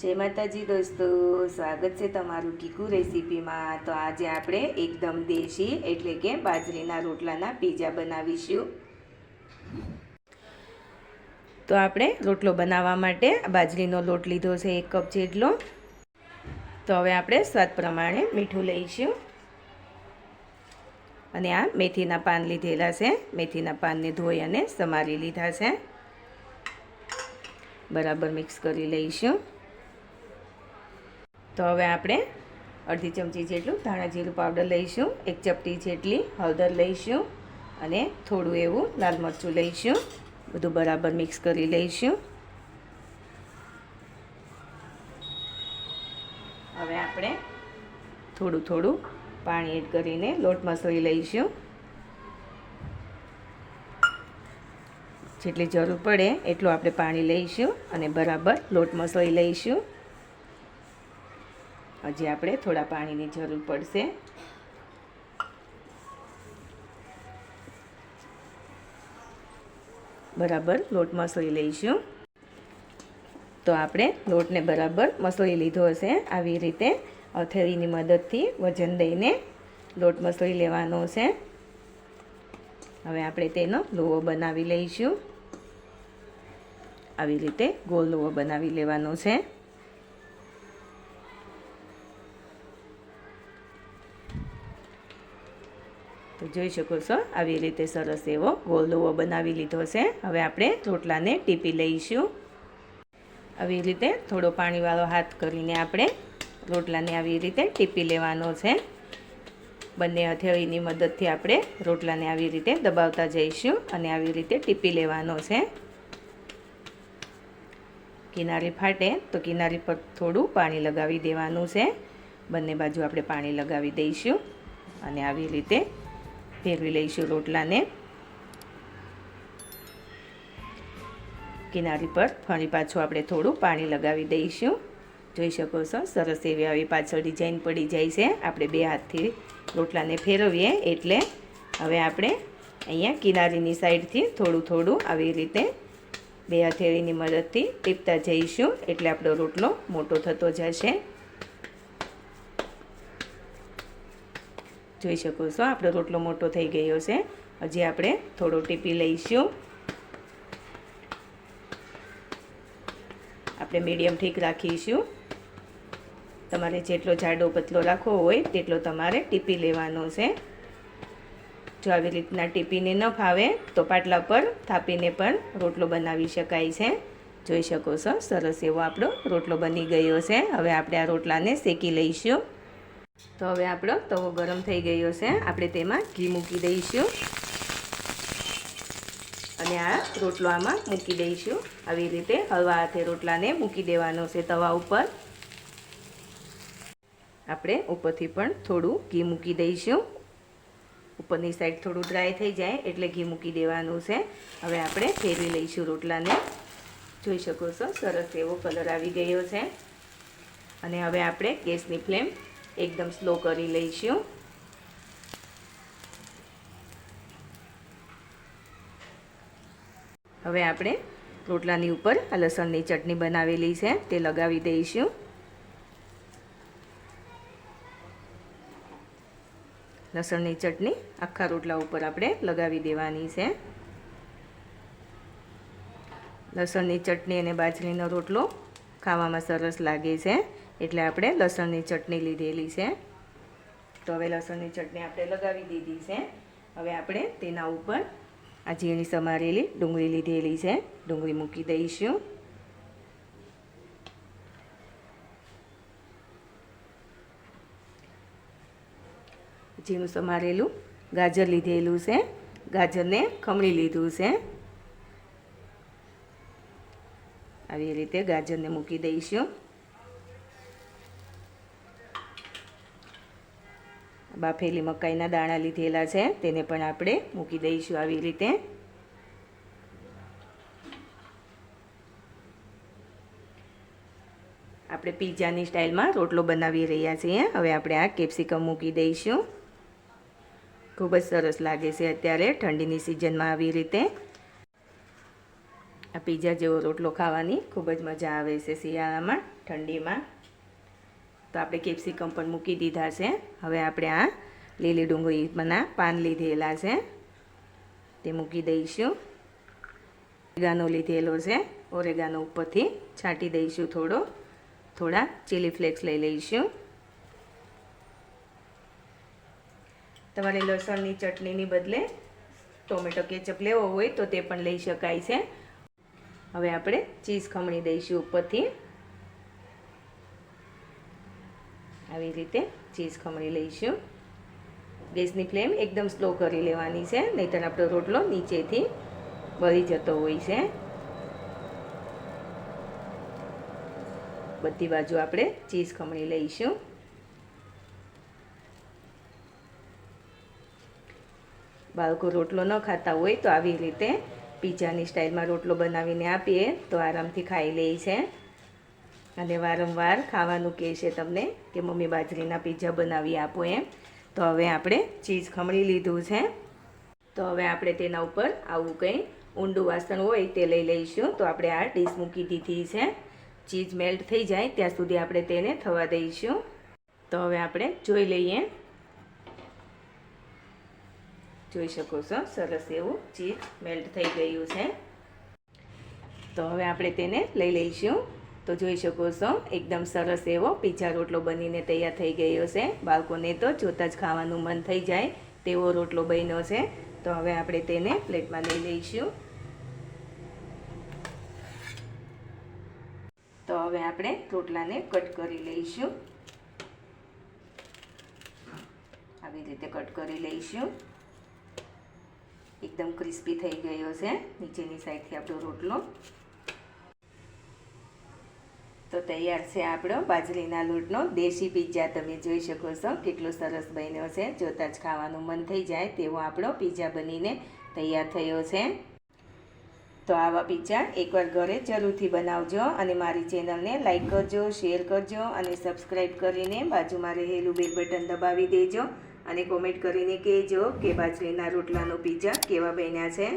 જય માતાજી દોસ્તો, સ્વાગત છે તમારું કીકુ રેસીપીમાં. તો આજે આપણે એકદમ દેશી એટલે કે બાજરીના રોટલાના પીઝા બનાવીશું. તો આપણે રોટલો બનાવવા માટે બાજરીનો લોટ લીધો છે એક કપ જેટલો. તો હવે આપણે સ્વાદ પ્રમાણે મીઠું લઈશું. અને આ મેથીના પાન લીધેલા છે. મેથીના પાનને ધોઈ અને સમારી લીધા છે. બરાબર મિક્સ કરી લઈશું. તો હવે આપણે અડધી ચમચી જેટલું ધાણા જીરું પાવડર લઈશું, એક ચપટી જેટલી હળદર લઈશું અને થોડું એવું લાલ મરચું લઈશું, બધું બરાબર મિક્સ કરી લઈશું. હવે આપણે થોડું થોડું પાણી એડ કરીને લોટ મસળી લઈશું. જેટલી જરૂર પડે એટલું આપણે પાણી લઈશું અને બરાબર લોટ મસળી લઈશું. હજી આપણે થોડા પાણીની જરૂર પડશે. બરાબર, લોટ મસળી લઈશું. તો આપણે લોટને બરાબર મસળી લીધો હશે. આવી રીતે અથેળીની મદદથી વજન દઈને લોટ મસળી લેવાનો છે હવે આપણે તેનો લોવો બનાવી લઈશું. આવી રીતે ગોળ લોવો બનાવી લેવાનો છે. તો જોઈ શકો છો, આવી રીતે સરસ એવો ગોળ બનાવી લીધો છે. હવે આપણે રોટલાને ટીપી લઈશું. આવી રીતે થોડો પાણીવાળો હાથ કરીને આપણે રોટલાને આવી રીતે ટીપી લેવાનો છે. બંને હથેળીની મદદથી આપણે રોટલાને આવી રીતે દબાવતા જઈશું અને આવી રીતે ટીપી લેવાનો છે. કિનારી ફાટે તો કિનારી પર થોડું પાણી લગાવી દેવાનું છે. બંને બાજુ આપણે પાણી લગાવી દઈશું અને આવી રીતે ફેરવી લઈશું રોટલાને. કિનારી પર ફરી પાછું આપણે થોડું પાણી લગાવી દઈશું. જોઈ શકો છો, સરસ એવી આવી પાછળ ડિઝાઇન પડી જાય છે. આપણે બે હાથથી રોટલાને ફેરવીએ, એટલે હવે આપણે અહીંયા કિનારીની સાઈડથી થોડું થોડું આવી રીતે બે હથેળીની મદદથી ટીપતા જઈશું, એટલે આપણો રોટલો મોટો થતો જશે. જોઈ શકો છો. આપણો રોટલો મોટો થઈ ગયો છે. હજી આપણે થોડો ટીપી લઈશું. આપણે મીડિયમ ઠીક રાખીશું. તમારે જેટલો જાડો પતલો રાખવો હોય તેટલો તમારે ટીપી લેવાનો છે. જો આવી રીતના ટીપીને ન ફાવે તો પાટલા પર થાપીને પણ રોટલો બનાવી શકાય છે. જોઈ શકો છો, સરસ એવો આપણો રોટલો બની ગયો છે. હવે આપણે આ રોટલાને શેકી લઈશું. તો હવે આપણો તવો ગરમ થઈ ગયો છે. આપણે તેમાં ઘી મૂકી દઈશું. અને આ રોટલો આમાં મૂકી દઈશું. આવી રીતે હળવા હાથે રોટલાને મૂકી દેવાનો છે તવા ઉપર. આપણે ઉપરથી પણ થોડું ઘી મૂકી દઈશું. ઉપરની સાઈડ થોડું ડ્રાય થઈ જાય એટલે ઘી મૂકી દેવાનું છે. હવે આપણે ફેરવી લઈશું રોટલાને. જોઈ શકો છો, સરસ એવો કલર આવી ગયો છે. અને હવે આપણે ગેસની ફ્લેમ એકદમ સ્લો કરી લઈશું. હવે આપણે રોટલાની ઉપર આ લસણની ચટણી બનાવેલી છે, તે લગાવી દઈશું. લસણની ચટણી આખા રોટલા ઉપર આપણે લગાવી દેવાની છે. લસણની ચટણી અને બાજરીનો રોટલો ખાવામાં સરસ લાગે છે. એટલે આપણે લસણની ચટણી લીધેલી છે. તો હવે લસણની ચટણી આપણે લગાવી દીધી છે. હવે આપણે તેના ઉપર આ ઝીણી સમારેલી ડુંગળી લીધેલી છે. ડુંગળી મૂકી દઈશું. ઝીણું સમારેલું ગાજર લીધેલું છે. ગાજરને ખમણી લીધું છે. આવી રીતે ગાજરને મૂકી દઈશું. બાફેલી મકાઈના દાણા લીધેલા છે. તેને પણ આપણે મૂકી દઈશું આવી રીતે. આપણે પીઝાની સ્ટાઇલમાં રોટલો બનાવી રહ્યા છીએ. હવે આપણે આ કેપ્સિકમ મૂકી દઈશું. ખૂબ જ સરસ લાગે છે અત્યારે ઠંડીની સિઝનમાં આવી રીતે. આ પીઝા જેવો રોટલો ખાવાની ખૂબ જ મજા આવે છે શિયાળામાં, ઠંડીમાં. તો આપણે કેપ્સિકમ પણ મૂકી દીધા છે. હવે આપણે આ લીલી ડુંગળીના પાન લીધેલા છે. તે મૂકી દઈશું. ઓરેગાનો લીધેલો છે. ઓરેગાનો ઉપરથી છાંટી દઈશું થોડો. થોડા ચીલી ફ્લેક્સ લઈ લઈશું. તમારે લસણની ચટણીની બદલે ટોમેટો કેચઅપ લેવો હોય તો તે પણ લઈ શકાય છે. હવે આપણે ચીઝ ખમણી દઈશું ઉપરથી. આવી રીતે ચીઝ ખમણી લઈશું. ગેસની ફ્લેમ એકદમ સ્લો કરી લેવાની છે, નહીંતર આપણો રોટલો નીચેથી બળી જતો હોય છે. બધી બાજુ આપણે ચીઝ ખમણી લઈશું. બાળકો રોટલો ન ખાતા હોય તો આવી રીતે પીઝાની સ્ટાઇલમાં રોટલો બનાવીને આપીએ તો આરામથી ખાઈ લે છે. અને વારંવાર ખાવાનું કહે છે તમને કે મમ્મી બાજરીના પીઝા બનાવી આપો એમ. તો હવે આપણે ચીઝ ખમણી લીધું છે. તો હવે આપણે તેના ઉપર આવું કંઈ ઊંડું વાસણ હોય તે લઈ લઈશું. તો આપણે આ ડીશ મૂકી દીધી છે. ચીઝ મેલ્ટ થઈ જાય ત્યાં સુધી આપણે તેને થવા દઈશું. તો હવે આપણે જોઈ લઈએ. જોઈ શકો છો, સરસ એવું ચીઝ મેલ્ટ થઈ ગયું છે. તો હવે આપણે તેને લઈ લઈશું. તો જોઈ શકો છો, એકદમ સરસ એવો પીઝા રોટલો બનીને તૈયાર થઈ ગયો છે. બાળકોને તો જોતાં જ ખાવાનું મન થઈ જાય તેવો રોટલો બન્યો છે. તો હવે આપણે તેને પ્લેટમાં લઈ લઈશું. તો હવે આપણે રોટલાને કટ કરી લઈશું. આવી રીતે કટ કરી લઈશું. એકદમ ક્રિસ્પી થઈ ગયો છે નીચેની સાઈડથી આપણો રોટલો. તો તૈયાર છે આપણો બાજરીના લોટનો. દેશી પિઝા તમે જોઈ શકો છો. કેટલો સરસ બન્યો છે. જોતાં જ ખાવાનું મન થઈ જાય તેવો આપણો પિઝા બનીને તૈયાર થયો છે. તો આવા પિઝા એકવાર ઘરે જરૂરથી બનાવજો અને મારી ચેનલને લાઈક કરજો શેર કરજો અને સબસ્ક્રાઈબ કરીને બાજુમાં રહેલું બેલ બટન દબાવી દેજો અને કોમેન્ટ કરીને કહેજો કે બાજરીના રોટલાનો પિઝા કેવા બન્યા છે.